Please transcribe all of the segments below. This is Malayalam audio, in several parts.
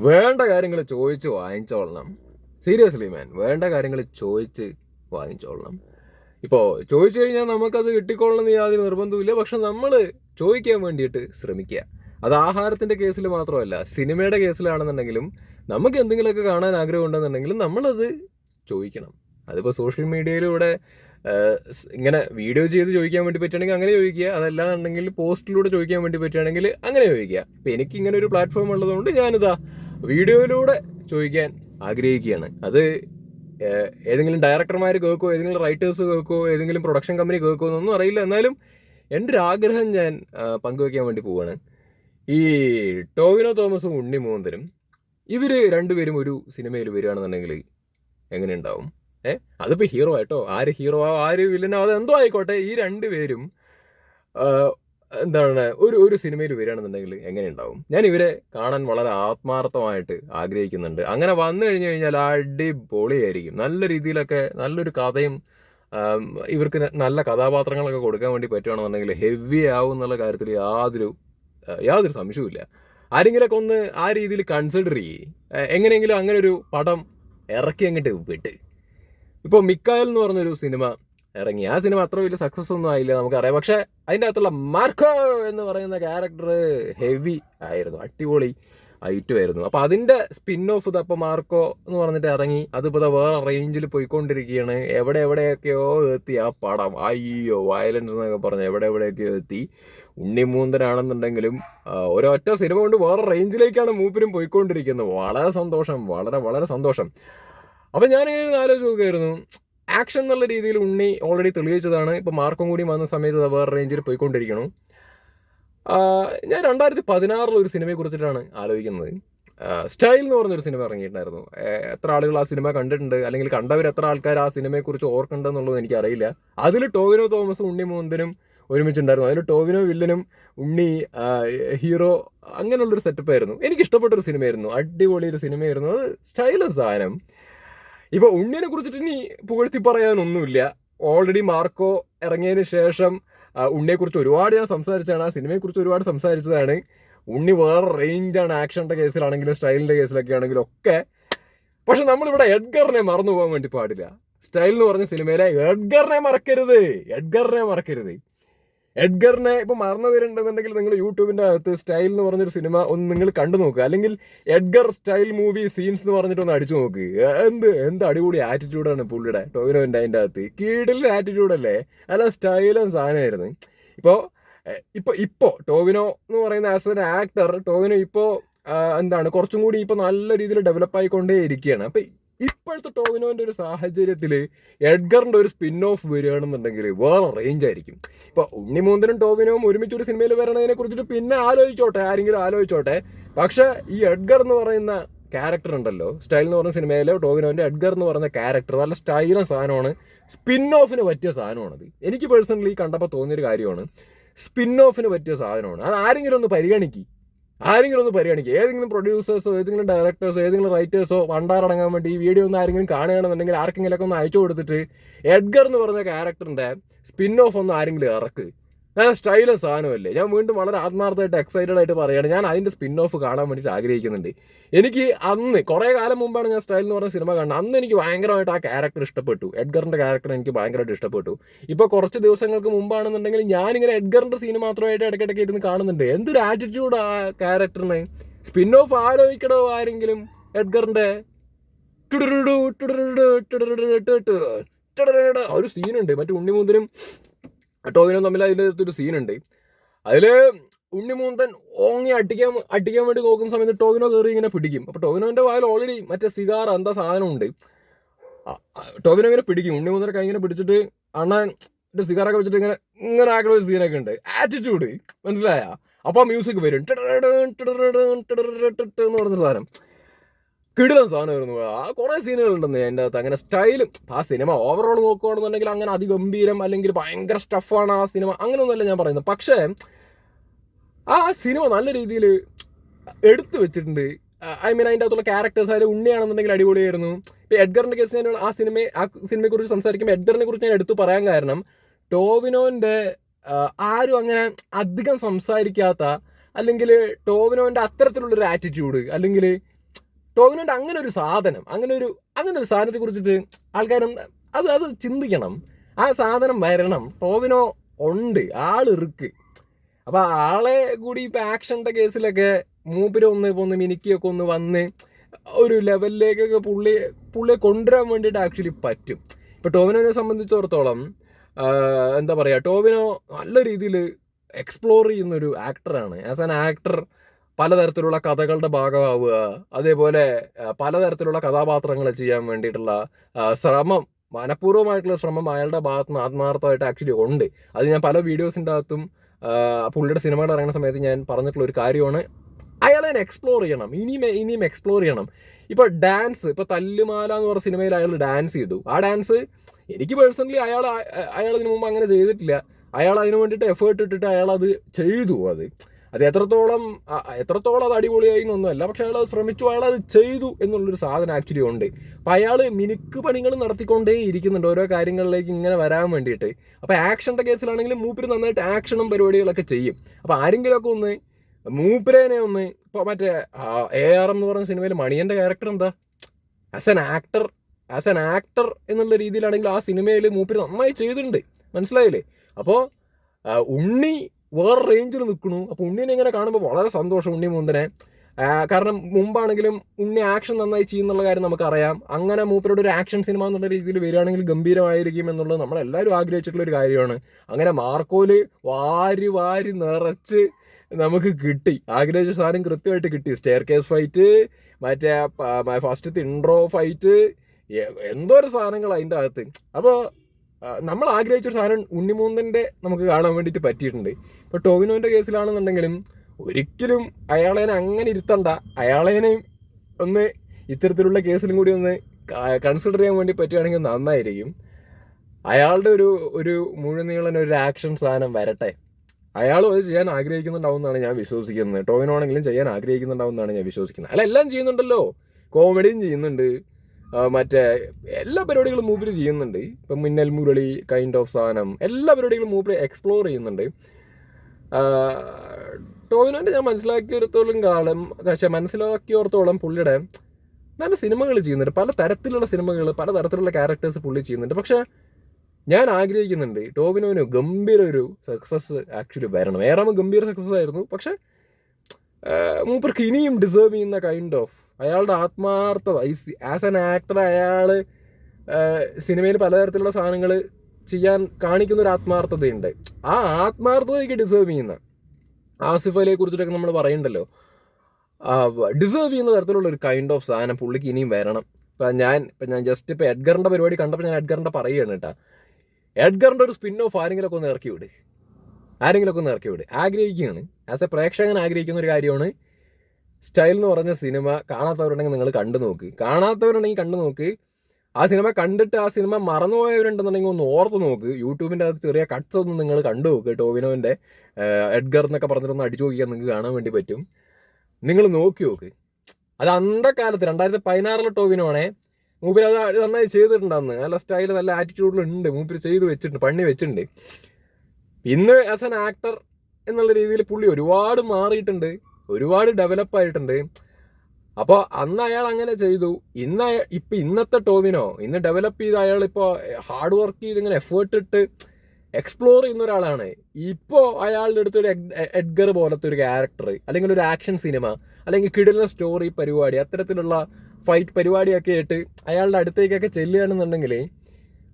വേണ്ട കാര്യങ്ങൾ ചോദിച്ച് വാങ്ങിച്ചോളണം. സീരിയസ്ലി മാൻ വേണ്ട കാര്യങ്ങൾ ചോദിച്ച് വാങ്ങിച്ചോളണം. ഇപ്പോൾ ചോദിച്ചു കഴിഞ്ഞാൽ നമുക്കത് കിട്ടിക്കൊള്ളണം എന്ന് യാതൊരു നിർബന്ധമില്ല പക്ഷെ നമ്മൾ ചോദിക്കാൻ വേണ്ടിയിട്ട് ശ്രമിക്കുക. അത് ആഹാരത്തിന്റെ കേസിൽ മാത്രമല്ല സിനിമയുടെ കേസിലാണെന്നുണ്ടെങ്കിലും നമുക്ക് എന്തെങ്കിലുമൊക്കെ കാണാൻ ആഗ്രഹം ഉണ്ടെന്നുണ്ടെങ്കിലും നമ്മളത് ചോദിക്കണം. അതിപ്പോൾ സോഷ്യൽ മീഡിയയിലൂടെ ഇങ്ങനെ വീഡിയോ ചെയ്ത് ചോദിക്കാൻ വേണ്ടി പറ്റുകയാണെങ്കിൽ അങ്ങനെ ചോദിക്കുക. അതല്ലാന്നുണ്ടെങ്കിൽ പോസ്റ്റിലൂടെ ചോദിക്കാൻ വേണ്ടി പറ്റുകയാണെങ്കിൽ അങ്ങനെ ചോദിക്കുക. അപ്പം എനിക്ക് ഇങ്ങനെ ഒരു പ്ലാറ്റ്ഫോം ഉള്ളതുകൊണ്ട് ഞാനിതാ വീഡിയോയിലൂടെ ചോദിക്കാൻ ആഗ്രഹിക്കുകയാണ്. അത് ഏതെങ്കിലും ഡയറക്ടർമാർ കേൾക്കോ ഏതെങ്കിലും റൈറ്റേഴ്സ് കേൾക്കോ ഏതെങ്കിലും പ്രൊഡക്ഷൻ കമ്പനി കേൾക്കോ എന്നൊന്നും അറിയില്ല. എന്നാലും എന്റെ ഒരു ആഗ്രഹം ഞാൻ പങ്കുവെക്കാൻ വേണ്ടി പോവാണ്. ഈ ടോവിനോ തോമസും ഉണ്ണി മോന്തനും ഇവർ രണ്ടുപേരും ഒരു സിനിമയിൽ വരികയാണെന്നുണ്ടെങ്കിൽ എങ്ങനെ ഉണ്ടാവും ഏ അതിപ്പോൾ ഹീറോ ആയിട്ടോ? ആര് ഹീറോ ആവോ? ആര് വില്ലനോ അത് എന്തോ ആയിക്കോട്ടെ. ഈ രണ്ടുപേരും എന്താണ് ഒരു ഒരു സിനിമയിൽ വരികയാണെന്നുണ്ടെങ്കിൽ എങ്ങനെ ഉണ്ടാവും ഞാൻ ഇവരെ കാണാൻ വളരെ ആത്മാർത്ഥമായിട്ട് ആഗ്രഹിക്കുന്നുണ്ട്. അങ്ങനെ വന്നു കഴിഞ്ഞു കഴിഞ്ഞാൽ അടിപൊളിയായിരിക്കും. നല്ല രീതിയിലൊക്കെ നല്ലൊരു കഥയും ഇവർക്ക് നല്ല കഥാപാത്രങ്ങളൊക്കെ കൊടുക്കാൻ വേണ്ടി പറ്റുകയാണെന്നുണ്ടെങ്കിൽ ഹെവി ആവും എന്നുള്ള കാര്യത്തിൽ യാതൊരു യാതൊരു സംശയവുമില്ല ആരെങ്കിലൊക്കെ ഒന്ന് ആ രീതിയിൽ കൺസിഡർ ചെയ്യേ. എങ്ങനെയെങ്കിലും അങ്ങനെ ഒരു പടം ഇറക്കി അങ്ങോട്ട് വിട്ട്. ഇപ്പോൾ മിക്കായൽ എന്ന് പറഞ്ഞൊരു സിനിമ ഇറങ്ങി. ആ സിനിമ അത്ര വലിയ സക്സസ് ഒന്നും ആയില്ല നമുക്കറിയാം. പക്ഷെ അതിന്റെ അകത്തുള്ള മാർക്കോ എന്ന് പറയുന്ന ക്യാരക്ടർ ഹെവി ആയിരുന്നു. അടിപൊളി ഐറ്റം ആയിരുന്നു. അപ്പൊ അതിന്റെ സ്പിൻ ഓഫ് ഇത് ഇതപ്പോൾ മാർക്കോ എന്ന് പറഞ്ഞിട്ട് ഇറങ്ങി. അതിപ്പോ ദാ വേറെ റേഞ്ചിൽ പോയിക്കൊണ്ടിരിക്കുകയാണ്. എവിടെ എവിടെയൊക്കെയോ എത്തി. ആ പടം. അയ്യോ വയലൻസ് എന്നൊക്കെ പറഞ്ഞ് എവിടെ എവിടെയൊക്കെയോ എത്തി. ഉണ്ണിമൂന്തനാണെന്നുണ്ടെങ്കിലും മൂന്തനാണെന്നുണ്ടെങ്കിലും ഒരൊറ്റ സിനിമ കൊണ്ട് വേറെ റേഞ്ചിലേക്കാണ് മൂപ്പരും പോയിക്കൊണ്ടിരിക്കുന്നത്. വളരെ സന്തോഷം. വളരെ വളരെ സന്തോഷം. അപ്പൊ ഞാൻ ആലോചിച്ച് നോക്കുകയായിരുന്നു ആക്ഷൻ എന്നുള്ള രീതിയിൽ ഉണ്ണി ഓൾറെഡി തെളിയിച്ചതാണ്. ഇപ്പോൾ മാർക്കും കൂടി വന്ന സമയത്ത് വേറെ റേഞ്ചിൽ പോയിക്കൊണ്ടിരിക്കണം ഞാൻ രണ്ടായിരത്തി പതിനാറിൽ ഒരു സിനിമയെ കുറിച്ചിട്ടാണ് ആലോചിക്കുന്നത്. സ്റ്റൈൽ എന്ന് പറഞ്ഞൊരു സിനിമ ഇറങ്ങിയിട്ടുണ്ടായിരുന്നു. എത്ര ആളുകൾ ആ സിനിമ കണ്ടിട്ടുണ്ട് അല്ലെങ്കിൽ കണ്ടവർ എത്ര ആൾക്കാർ ആ സിനിമയെക്കുറിച്ച് ഓർക്കുന്നുണ്ടെന്നുള്ളത് എനിക്കറിയില്ല. അതിൽ ടോവിനോ തോമസും ഉണ്ണി മോന്തനും ഒരുമിച്ചുണ്ടായിരുന്നു. അതിൽ ടോവിനോ വില്ലനും ഉണ്ണി ഹീറോ അങ്ങനെയുള്ളൊരു സെറ്റപ്പ് ആയിരുന്നു. എനിക്ക് ഇഷ്ടപ്പെട്ട ഒരു സിനിമയായിരുന്നു അടിപൊളി ഒരു സിനിമയായിരുന്നു അത് സ്റ്റൈലസ് സാധനം. ഇപ്പൊ ഉണ്ണിനെ കുറിച്ചിട്ട് ഇനി പുകഴ്ത്തി പറയാനൊന്നുമില്ല. ഓൾറെഡി മാർക്കോ ഇറങ്ങിയതിന് ശേഷം ഉണ്ണിയെ കുറിച്ച് ഒരുപാട് ഞാൻ സംസാരിച്ചാണ് ആ സിനിമയെ കുറിച്ച് ഒരുപാട് സംസാരിച്ചതാണ്. ഉണ്ണി വേറെ റേഞ്ചാണ് ആക്ഷന്റെ കേസിലാണെങ്കിലും സ്റ്റൈലിന്റെ കേസിലൊക്കെ ആണെങ്കിലും ഒക്കെ. പക്ഷെ നമ്മളിവിടെ എഡ്ഗറിനെ മറന്നു പോകാൻ വേണ്ടി പാടില്ല. സ്റ്റൈൽ എന്ന് പറഞ്ഞ സിനിമയിലെ എഡ്ഗറിനെ മറക്കരുത്. എഡ്ഗറിനെ മറക്കരുത്. എഡ്ഗറിനെ ഇപ്പൊ മറന്നവരുണ്ടെന്നുണ്ടെങ്കിൽ നിങ്ങൾ യൂട്യൂബിന്റെ അകത്ത് സ്റ്റൈൽ എന്ന് പറഞ്ഞൊരു സിനിമ ഒന്ന് നിങ്ങൾ കണ്ടു നോക്കുക അല്ലെങ്കിൽ എഡ്ഗർ സ്റ്റൈൽ മൂവി സീൻസ് എന്ന് പറഞ്ഞിട്ട് ഒന്ന് അടിച്ചു നോക്ക്. എന്ത്? എന്ത് അടിപൊളി ആറ്റിറ്റ്യൂഡാണ് പുള്ളിയുടെ. ടോവിനോന്റെ അതിന്റെ അകത്ത്. കീഴിലെ ആറ്റിറ്റ്യൂഡ് അല്ലേ? സ്റ്റൈലും സാധനമായിരുന്നു. ഇപ്പോ ഇപ്പൊ ഇപ്പോ ടോവിനോ എന്ന് പറയുന്ന ആസ് എൻ ആക്ടർ ടോവിനോ ഇപ്പോ എന്താണ്? കുറച്ചും കൂടി ഇപ്പൊ നല്ല രീതിയിൽ ഡെവലപ്പ് ആയിക്കൊണ്ടേ ഇരിക്കുകയാണ് അപ്പൊ ഇപ്പോഴത്തെ ടോവിനോന്റെ ഒരു സാഹചര്യത്തിൽ എഡ്ഗറിന്റെ ഒരു സ്പിൻ ഓഫ് വരികയാണെന്നുണ്ടെങ്കിൽ വേറെ റേഞ്ച് ആയിരിക്കും. ഇപ്പൊ ഉണ്ണിമൂന്തനും ടോവിനോവും ഒരുമിച്ച് ഒരു സിനിമയിൽ വരണതിനെ കുറിച്ചിട്ട് പിന്നെ ആലോചിച്ചോട്ടെ ആരെങ്കിലും ആലോചിച്ചോട്ടെ. പക്ഷേ ഈ എഡ്ഗർ എന്ന് പറയുന്ന ക്യാരക്ടർ ഉണ്ടല്ലോ സ്റ്റൈൽ എന്ന് പറഞ്ഞ സിനിമയിലെ ടോവിനോന്റെ എഡ്ഗർ എന്ന് പറയുന്ന ക്യാരക്ടർ നല്ല സ്റ്റൈലും സാധനമാണ്. സ്പിൻ ഓഫിന് പറ്റിയ സാധനമാണത്. എനിക്ക് പേഴ്സണലി കണ്ടപ്പോൾ തോന്നിയൊരു കാര്യമാണ് സ്പിൻ ഓഫിന് പറ്റിയ സാധനമാണ്. അത് ആരെങ്കിലും ഒന്ന് പരിഗണിക്കും. ആരെങ്കിലും ഒന്ന് പരിഗണിക്കുക ഏതെങ്കിലും പ്രൊഡ്യൂസേഴ്സോ ഏതെങ്കിലും ഡയറക്ടേഴ്സോ ഏതെങ്കിലും റൈറ്റേഴ്സോ വണ്ടാറടങ്ങാൻ വേണ്ടി ഈ വീഡിയോ ഒന്ന് ആരെങ്കിലും കാണുകയാണെന്നുണ്ടെങ്കിൽ ആർക്കെങ്കിലും ഒക്കെ ഒന്ന് അയച്ചു കൊടുത്തിട്ട് എഡ്ഗർ എന്ന് പറഞ്ഞ ക്യാരക്ടറിന്റെ സ്പിൻ ഓഫ് ഒന്ന് ആരെങ്കിലും ഇറക്ക്. ഞാൻ സ്റ്റൈലും സാധനമല്ലേ ഞാൻ വീണ്ടും വളരെ ആത്മാർത്ഥമായിട്ട് എക്സൈറ്റഡ് ആയിട്ട് പറയുകയാണ്. ഞാൻ അതിന്റെ സ്പിൻ ഓഫ് കാണാൻ വേണ്ടിയിട്ട് ആഗ്രഹിക്കുന്നുണ്ട്. എനിക്ക് അന്ന് കുറേ കാലം മുമ്പാണ് ഞാൻ സ്റ്റൈൽ എന്ന് പറഞ്ഞ സിനിമ കാണുന്നത്. അന്ന് എനിക്ക് ഭയങ്കരമായിട്ട് ആ ക്യാരക്ടർ ഇഷ്ടപ്പെട്ടു. എഡ്ഗറിന്റെ ക്യാരക്ടർ എനിക്ക് ഭയങ്കരമായിട്ട് ഇഷ്ടപ്പെട്ടു. ഇപ്പോൾ കുറച്ച് ദിവസങ്ങൾക്ക് മുമ്പാണെന്നുണ്ടെങ്കിൽ ഞാനിങ്ങനെ എഡ്ഗറിന്റെ സീൻ മാത്രമായിട്ട് ഇടയ്ക്കിടയ്ക്ക് ഇരുന്ന് കാണുന്നുണ്ട്. എന്തൊരു ആറ്റിറ്റ്യൂഡ് ആ ക്യാരക്ടറിന് സ്പിൻ ഓഫ് ആലോചിക്കണോ ആരെങ്കിലും. ആ ഒരു സീനുണ്ട് മറ്റേ ഉണ്ണിമൂന്തനും ടോവിനും തമ്മിൽ അതിന്റെ ഒരു സീനുണ്ട് അതിൽ ഉണ്ണിമൂന്തൻ ഓങ്ങി അടിക്കാൻ അടിക്കാൻ വേണ്ടി നോക്കുന്ന സമയത്ത് ടോവിനോ കയറി ഇങ്ങനെ പിടിക്കും അപ്പോൾ ടോവിനോന്റെ വായിൽ ഓൾറെഡി മറ്റേ സിഗാർ എന്താ സാധനം ഉണ്ട് ടോവിനോ ഇങ്ങനെ പിടിക്കും ഉണ്ണിമൂന്തനെ കൈ ഇങ്ങനെ പിടിച്ചിട്ട് അണ്ണൻ സിഗാറൊക്കെ വെച്ചിട്ട് ഇങ്ങനെ ഇങ്ങനെ ആക്കുന്ന ഒരു സീനൊക്കെ ഉണ്ട് ആറ്റിറ്റ്യൂഡ് മനസ്സിലായ അപ്പോൾ മ്യൂസിക് വരും എന്ന് പറഞ്ഞ സാധനം കിടിലൻ സാധനമായിരുന്നു. ആ കുറെ സീനുകൾ ഉണ്ടെന്ന് അതിന്റെ അകത്ത്. അങ്ങനെ സ്റ്റൈലും ആ സിനിമ ഓവറോൾ നോക്കുകയാണെന്നുണ്ടെങ്കിൽ അങ്ങനെ അതിഗംഭീരം അല്ലെങ്കിൽ ഭയങ്കര സ്റ്റഫാണ് ആ സിനിമ അങ്ങനെയൊന്നുമല്ല ഞാൻ പറയുന്നത്. പക്ഷേ ആ സിനിമ നല്ല രീതിയിൽ എടുത്തു വെച്ചിട്ടുണ്ട്. ഐ മീൻ അതിന്റെ അകത്തുള്ള ക്യാരക്ടേഴ്സ് അതിൽ ഉണ്ണിയാണെന്നുണ്ടെങ്കിൽ അടിപൊളിയായിരുന്നു. ഇപ്പൊ എഡ്ഗറിന്റെ കേസ് ഞാൻ ആ സിനിമ ആ സിനിമയെക്കുറിച്ച് സംസാരിക്കുമ്പോൾ എഡ്ഗറിനെ കുറിച്ച് ഞാൻ എടുത്തു പറയാൻ കാരണം ടോവിനോന്റെ ആരും അങ്ങനെ അധികം സംസാരിക്കാത്ത അല്ലെങ്കിൽ ടോവിനോന്റെ അത്തരത്തിലുള്ളൊരു ആറ്റിറ്റ്യൂഡ് അല്ലെങ്കിൽ ടോവിനോന്റെ അങ്ങനെ ഒരു സാധനം അങ്ങനെ ഒരു അങ്ങനെ ഒരു സാധനത്തെ കുറിച്ചിട്ട് ആൾക്കാരും അത് അത് ചിന്തിക്കണം. ആ സാധനം വരണം. ടോവിനോ ഉണ്ട്. ആളിറുക്ക് അപ്പൊ ആളെ കൂടി ഇപ്പൊ ആക്ഷന്റെ കേസിലൊക്കെ മൂപ്പര് ഒന്ന് ഒന്ന് മിനിക്കിയൊക്കെ ഒന്ന് വന്ന് ഒരു ലെവലിലേക്കൊക്കെ പുള്ളി പുള്ളിയെ കൊണ്ടുവരാൻ വേണ്ടിയിട്ട് ആക്ച്വലി പറ്റും. ഇപ്പൊ ടോവിനോനെ സംബന്ധിച്ചിടത്തോളം എന്താ പറയാ ടോവിനോ നല്ല രീതിയിൽ എക്സ്പ്ലോർ ചെയ്യുന്ന ഒരു ആക്ടറാണ് ആസ് ആൻ ആക്ടർ പലതരത്തിലുള്ള കഥകളുടെ ഭാഗമാവുക അതേപോലെ പലതരത്തിലുള്ള കഥാപാത്രങ്ങൾ ചെയ്യാൻ വേണ്ടിയിട്ടുള്ള ശ്രമം മനഃപൂർവമായിട്ടുള്ള ശ്രമം അയാളുടെ ഭാഗത്ത് നിന്ന് ആത്മാർത്ഥമായിട്ട് ആക്ച്വലി ഉണ്ട്. അത് ഞാൻ പല വീഡിയോസിന്റെ അകത്തും പുള്ളിയുടെ സിനിമകൾ ഇറങ്ങുന്ന സമയത്ത് ഞാൻ പറഞ്ഞിട്ടുള്ള ഒരു കാര്യമാണ്. അയാളെ എക്സ്പ്ലോർ ചെയ്യണം. ഇനിയും ഇനിയും എക്സ്പ്ലോർ ചെയ്യണം. ഇപ്പൊ ഡാൻസ് ഇപ്പൊ തല്ലുമാല എന്ന് പറഞ്ഞ സിനിമയിൽ അയാൾ ഡാൻസ് ചെയ്തു. ആ ഡാൻസ് എനിക്ക് പേഴ്സണലി അയാൾ അയാൾ ഇതിനു മുമ്പ് അങ്ങനെ ചെയ്തിട്ടില്ല. അയാൾ അതിനു വേണ്ടിയിട്ട് എഫേർട്ട് ഇട്ടിട്ട് അയാൾ അത് ചെയ്തു. അത് അത് എത്രത്തോളം എത്രത്തോളം അത് അടിപൊളിയായി എന്നൊന്നുമല്ല. പക്ഷെ അയാൾ ശ്രമിച്ചു അയാൾ അത് ചെയ്തു എന്നുള്ളൊരു സാധനം ആക്ച്വലി ഉണ്ട്. അപ്പം അയാൾ മിനുക്ക് പണികൾ നടത്തിക്കൊണ്ടേ ഇരിക്കുന്നുണ്ട് ഓരോ കാര്യങ്ങളിലേക്ക് ഇങ്ങനെ വരാൻ വേണ്ടിയിട്ട്. അപ്പോൾ ആക്ഷന്റെ കേസിലാണെങ്കിലും മൂപ്പര് നന്നായിട്ട് ആക്ഷനും പരിപാടികളൊക്കെ ചെയ്യും. അപ്പൊ ആരെങ്കിലുമൊക്കെ ഒന്ന് മൂപ്പരേനെ ഒന്ന് ഇപ്പോൾ മറ്റേ എ ആർ എന്ന് പറഞ്ഞ സിനിമയിൽ മണിയന്റെ ക്യാരക്ടർ എന്താ? As an actor as an actor എന്നുള്ള രീതിയിലാണെങ്കിൽ ആ സിനിമയിൽ മൂപ്പര് നന്നായി ചെയ്തിട്ടുണ്ട്. മനസ്സിലായില്ലേ? അപ്പോൾ ഉണ്ണി വേറെ റേഞ്ചിൽ നിൽക്കണു. അപ്പോൾ ഉണ്ണിനെ ഇങ്ങനെ കാണുമ്പോൾ വളരെ സന്തോഷം ഉണ്ണി മുന്തനെ. കാരണം മുമ്പാണെങ്കിലും ഉണ്ണി ആക്ഷൻ നന്നായി ചെയ്യുന്നുള്ള കാര്യം നമുക്കറിയാം. അങ്ങനെ മൂപ്പരോട് ഒരു ആക്ഷൻ സിനിമ എന്നുള്ള രീതിയിൽ വരികയാണെങ്കിൽ ഗംഭീരമായിരിക്കും എന്നുള്ളത് നമ്മളെല്ലാവരും ആഗ്രഹിച്ചിട്ടുള്ള ഒരു കാര്യമാണ്. അങ്ങനെ മാർക്കോൽ വാരി വാരി നിറച്ച് നമുക്ക് കിട്ടി. ആഗ്രഹിച്ച സാധനം കൃത്യമായിട്ട് കിട്ടി. സ്റ്റെയർ കേസ് ഫൈറ്റ് മറ്റേ ഫസ്റ്റ് ഇൻട്രോ ഫൈറ്റ് എന്തോ ഒരു സാധനങ്ങൾ അതിന്റെ അകത്ത്. അപ്പോൾ നമ്മൾ ആഗ്രഹിച്ചൊരു സാധനം ഉണ്ണിമൂന്നന്റെ നമുക്ക് കാണാൻ വേണ്ടിയിട്ട് പറ്റിയിട്ടുണ്ട്. ഇപ്പോൾ ടോവിനോന്റെ കേസിലാണെന്നുണ്ടെങ്കിലും ഒരിക്കലും അയാളേനെ അങ്ങനെ ഇരുത്തണ്ട. അയാളേനെയും ഒന്ന് ഇത്തരത്തിലുള്ള കേസിലും കൂടി ഒന്ന് കൺസിഡർ ചെയ്യാൻ വേണ്ടി പറ്റുകയാണെങ്കിൽ നന്നായിരിക്കും. അയാളുടെ ഒരു ഒരു മുഴുനീളൻ ഒരു ആക്ഷൻ സാധനം വരട്ടെ. അയാളും അത് ചെയ്യാൻ ആഗ്രഹിക്കുന്നുണ്ടാവും എന്നാണ് ഞാൻ വിശ്വസിക്കുന്നത്. ടോവിനോണെങ്കിലും ചെയ്യാൻ ആഗ്രഹിക്കുന്നുണ്ടാവും എന്നാണ് ഞാൻ വിശ്വസിക്കുന്നത്. അല്ല എല്ലാം ചെയ്യുന്നുണ്ടല്ലോ. കോമഡിയും ചെയ്യുന്നുണ്ട്. മറ്റേ എല്ലാ പരിപാടികളും മൂപ്പര് ചെയ്യുന്നുണ്ട്. ഇപ്പം മിന്നൽ മുരളി കൈൻഡ് ഓഫ് സാധനം എല്ലാ പരിപാടികളും മൂപ്പര് എക്സ്പ്ലോർ ചെയ്യുന്നുണ്ട്. ടോവിനോന്റെ ഞാൻ മനസ്സിലാക്കിയിടത്തോളം കാലം പക്ഷെ മനസ്സിലാക്കിയോർത്തോളം പുള്ളിയുടെ നല്ല സിനിമകൾ ചെയ്യുന്നുണ്ട്. പല തരത്തിലുള്ള സിനിമകൾ പല തരത്തിലുള്ള ക്യാരക്ടേഴ്സ് പുള്ളി ചെയ്യുന്നുണ്ട്. പക്ഷേ ഞാൻ ആഗ്രഹിക്കുന്നുണ്ട് ടോവിനോന് ഗംഭീര ഒരു സക്സസ് ആക്ച്വലി വരണം. ഏറാമ ഗംഭീര സക്സസ് ആയിരുന്നു. പക്ഷെ മൂപ്പർക്ക് ഇനിയും ഡിസേർവ് ചെയ്യുന്ന കൈൻഡ് ഓഫ് അയാളുടെ ആത്മാർത്ഥത. ആസ് ആൻ ആക്ടർ അയാൾ സിനിമയിൽ പലതരത്തിലുള്ള സാധനങ്ങൾ ചെയ്യാൻ കാണിക്കുന്ന ഒരു ആത്മാർത്ഥതയുണ്ട്. ആ ആത്മാർത്ഥതയ്ക്ക് ഡിസേർവ് ചെയ്യുന്ന ആസിഫ് അലിയെ കുറിച്ചിട്ടൊക്കെ നമ്മൾ പറയണ്ടല്ലോ. ഡിസേർവ് ചെയ്യുന്ന തരത്തിലുള്ള ഒരു കൈൻഡ് ഓഫ് സാധനം പുള്ളിക്ക് ഇനിയും വരണം. ഇപ്പം ഞാൻ ഇപ്പം ഞാൻ ജസ്റ്റ് ഇപ്പം എഡ്ഗറിന്റെ പരിപാടി കണ്ടപ്പോൾ ഞാൻ എഡ്ഗറിന്റെ പറയുകയാണ് കേട്ടോ. എഡ്ഗറിന്റെ ഒരു സ്പിൻ ഓഫ് ആരെങ്കിലുമൊക്കെ ഒന്ന് ഇറക്കി വിട്. ആരെങ്കിലുമൊക്കെ ഒന്ന് ഇറക്കി വിട്. ആഗ്രഹിക്കുകയാണ്. ആസ് എ പ്രേക്ഷകൻ ആഗ്രഹിക്കുന്ന ഒരു കാര്യമാണ്. സ്റ്റൈൽ എന്ന് പറഞ്ഞ സിനിമ കാണാത്തവരുണ്ടെങ്കിൽ നിങ്ങൾ കണ്ടു നോക്ക്. കാണാത്തവരുണ്ടെങ്കിൽ കണ്ടു നോക്ക്. ആ സിനിമ കണ്ടിട്ട് ആ സിനിമ മറന്നുപോയവരുണ്ടെന്നുണ്ടെങ്കിൽ ഒന്ന് ഓർത്ത് നോക്ക്. യൂട്യൂബിന്റെ അകത്ത് ചെറിയ കട്ട്സ് ഒന്ന് നിങ്ങൾ കണ്ടു നോക്ക്. ടോവിനോന്റെ എഡ്ഗർ എന്നൊക്കെ പറഞ്ഞിട്ടൊന്ന് അടിച്ചു നോക്കിയാൽ നിങ്ങൾക്ക് കാണാൻ വേണ്ടി പറ്റും. നിങ്ങൾ നോക്കി നോക്ക്. അത് അന്തക്കാലത്ത് രണ്ടായിരത്തി പതിനാറിലെ ടോവിനോ ആണേ മൂപ്പര് അത് നന്നായി ചെയ്തിട്ടുണ്ടെന്ന് നല്ല സ്റ്റൈൽ നല്ല ആറ്റിറ്റ്യൂഡിലുണ്ട് മൂപ്പര് ചെയ്ത് വെച്ചിട്ടുണ്ട് പണി വെച്ചിട്ടുണ്ട്. ഇന്ന് ആസ് എൻ ആക്ടർ എന്നുള്ള രീതിയിൽ പുള്ളി ഒരുപാട് മാറിയിട്ടുണ്ട് ഒരുപാട് ഡെവലപ്പ് ആയിട്ടുണ്ട്. അപ്പോൾ അന്ന് അയാൾ അങ്ങനെ ചെയ്തു. ഇന്ന് ഇപ്പം ഇന്നത്തെ ടോവിനോ ഇന്ന് ഡെവലപ്പ് ചെയ്ത് അയാൾ ഇപ്പോൾ ഹാർഡ് വർക്ക് ചെയ്ത് ഇങ്ങനെ എഫേർട്ട് ഇട്ട് എക്സ്പ്ലോർ ചെയ്യുന്ന ഒരാളാണ്. ഇപ്പോൾ അയാളുടെ അടുത്ത് ഒരു എഡ്ഗർ പോലത്തെ ഒരു ക്യാരക്ടർ അല്ലെങ്കിൽ ഒരു ആക്ഷൻ സിനിമ അല്ലെങ്കിൽ കിടിലൻ സ്റ്റോറി പരിപാടി അത്തരത്തിലുള്ള ഫൈറ്റ് പരിപാടിയൊക്കെ ആയിട്ട് അയാളുടെ അടുത്തേക്കൊക്കെ ചെല്ലുകയാണെന്നുണ്ടെങ്കിൽ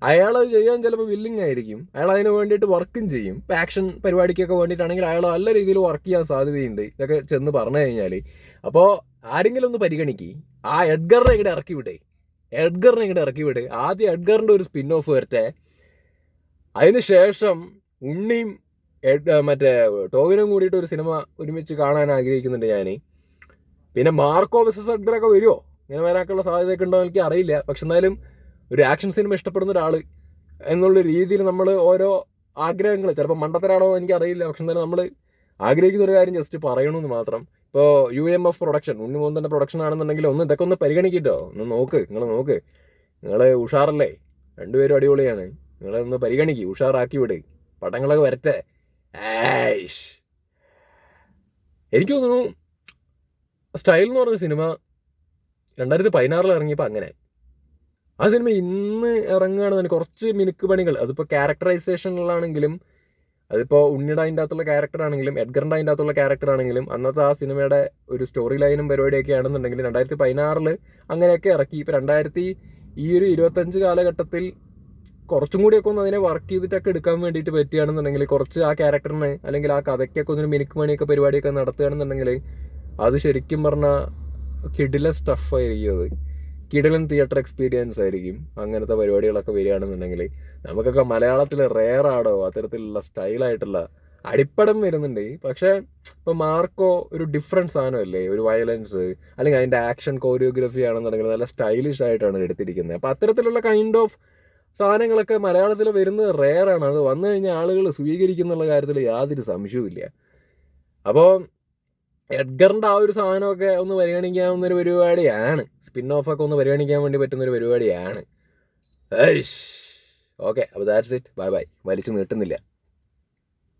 അയാൾ ചെയ്യാൻ ചിലപ്പോൾ വില്ലിങ് ആയിരിക്കും. അയാൾ അതിന് വേണ്ടിയിട്ട് വർക്കും ചെയ്യും. ഇപ്പം ആക്ഷൻ പരിപാടിക്കൊക്കെ വേണ്ടിയിട്ടാണെങ്കിൽ അയാൾ നല്ല രീതിയിൽ വർക്ക് ചെയ്യാൻ സാധ്യതയുണ്ട്. ഇതൊക്കെ ചെന്ന് പറഞ്ഞു കഴിഞ്ഞാൽ അപ്പോൾ ആരെങ്കിലും ഒന്ന് പരിഗണിക്ക്. ആ എഡ്ഗറിനെ ഇങ്ങോട്ട് ഇറക്കി വിടേ. എഡ്ഗറിനെ ഇങ്ങോട്ട് ഇറക്കി വിട്. ആദ്യം എഡ്ഗറിന്റെ ഒരു സ്പിൻ ഓഫ് വരട്ടെ. അതിന് ശേഷം ഉണ്ണിയും മറ്റേ ടോവിനും കൂടിയിട്ട് ഒരു സിനിമ ഒരുമിച്ച് കാണാൻ ആഗ്രഹിക്കുന്നുണ്ട് ഞാൻ പിന്നെ മാർക്കോ മിസസ് എഡ്ഗറൊക്കെ വരുമോ ഇങ്ങനെ വരാനുള്ള സാധ്യതയൊക്കെ ഉണ്ടോ എനിക്ക് അറിയില്ല പക്ഷെ എന്നാലും ഒരു ആക്ഷൻ സിനിമ ഇഷ്ടപ്പെടുന്ന ഒരാൾ എന്നുള്ള രീതിയിൽ നമ്മൾ ഓരോ ആഗ്രഹങ്ങൾ ചിലപ്പോൾ മണ്ടത്തരാണോ എനിക്ക് അറിയില്ല പക്ഷെ എന്തായാലും നമ്മൾ ആഗ്രഹിക്കുന്ന ഒരു കാര്യം ജസ്റ്റ് പറയണമെന്ന് മാത്രം. ഇപ്പോൾ യു എം എഫ് പ്രൊഡക്ഷൻ ഉണ്ണിമോന്തന്റെ പ്രൊഡക്ഷൻ ആണെന്നുണ്ടെങ്കിൽ ഒന്ന് ഇതൊക്കെ ഒന്ന് പരിഗണിക്കിട്ടോ. ഒന്ന് നോക്ക് നിങ്ങൾ നോക്ക്. നിങ്ങൾ ഉഷാറല്ലേ? രണ്ടുപേരും അടിപൊളിയാണ്. നിങ്ങളൊന്ന് പരിഗണിക്ക് ഉഷാറാക്കി വിട്. പടങ്ങളൊക്കെ വരട്ടെ. ഏഷ് എനിക്ക് തോന്നുന്നു സ്റ്റൈൽ എന്ന് പറഞ്ഞ സിനിമ രണ്ടായിരത്തി പതിനാറിൽ ഇറങ്ങിയപ്പോൾ അങ്ങനെ. ആ സിനിമ ഇന്ന് ഇറങ്ങുകയാണെന്നുണ്ടെങ്കിൽ കുറച്ച് മിനുക്ക് പണികൾ. അതിപ്പോൾ ക്യാരക്ടറൈസേഷനിലാണെങ്കിലും അതിപ്പോൾ ഉണ്ണിയുടെ അതിന്റെ അകത്തുള്ള ക്യാരക്ടർ ആണെങ്കിലും എഡ്ഗറിന്റെ അതിന്റെ അകത്തുള്ള ക്യാരക്ടർ ആണെങ്കിലും അന്നത്തെ ആ സിനിമയുടെ ഒരു സ്റ്റോറി ലൈനും പരിപാടിയൊക്കെ ആണെന്നുണ്ടെങ്കിൽ രണ്ടായിരത്തി പതിനാറിൽ അങ്ങനെയൊക്കെ ഇറക്കി. ഇപ്പോൾ രണ്ടായിരത്തി ഈ ഒരു ഇരുപത്തഞ്ച് കാലഘട്ടത്തിൽ കുറച്ചും കൂടിയൊക്കെ ഒന്ന് അതിനെ വർക്ക് ചെയ്തിട്ടൊക്കെ എടുക്കാൻ വേണ്ടിയിട്ട് പറ്റുകയാണെന്നുണ്ടെങ്കിൽ കുറച്ച് ആ ക്യാരക്ടറിന് അല്ലെങ്കിൽ ആ കഥയ്ക്കൊക്കെ ഒന്നൊരു മിനുക്ക് മണിയൊക്കെ പരിപാടിയൊക്കെ നടത്തുകയാണെന്നുണ്ടെങ്കിൽ അത് ശരിക്കും പറഞ്ഞാൽ കിഡിലെ സ്റ്റഫായിരിക്കും അത്. കിടിലൻ തിയേറ്റർ എക്സ്പീരിയൻസ് ആയിരിക്കും അങ്ങനത്തെ പരിപാടികളൊക്കെ വരികയാണെന്നുണ്ടെങ്കിൽ നമുക്കൊക്കെ മലയാളത്തിൽ റെയറാടോ അത്തരത്തിലുള്ള സ്റ്റൈലായിട്ടുള്ള അടിപ്പടം വരുന്നുണ്ട്. പക്ഷേ ഇപ്പം മാർക്കോ ഒരു ഡിഫറെന്റ് സാധനമല്ലേ? ഒരു വയലൻസ് അല്ലെങ്കിൽ അതിന്റെ ആക്ഷൻ കോറിയോഗ്രഫി ആണെന്നുണ്ടെങ്കിൽ നല്ല സ്റ്റൈലിഷ് ആയിട്ടാണ് എടുത്തിരിക്കുന്നത്. അപ്പം അത്തരത്തിലുള്ള കൈൻഡ് ഓഫ് സാധനങ്ങളൊക്കെ മലയാളത്തിൽ വരുന്നത് റെയറാണ് അത് വന്നു കഴിഞ്ഞാൽ ആളുകൾ സ്വീകരിക്കുന്നുള്ള കാര്യത്തിൽ യാതൊരു സംശയവുമില്ല. അപ്പോൾ എഡ്ഗറിന്റെ ആ ഒരു സാധനമൊക്കെ ഒന്ന് പരിഗണിക്കാവുന്ന ഒരു പരിപാടിയാണ്. സ്പിൻ ഓഫ് ഒക്കെ ഒന്ന് പരിഗണിക്കാൻ വേണ്ടി പറ്റുന്ന ഒരു പരിപാടിയാണ് ഓക്കെ അപ്പോൾ ദാറ്റ്സ് ഇറ്റ് ബൈ ബൈ വലിച്ചു നീട്ടുന്നില്ല.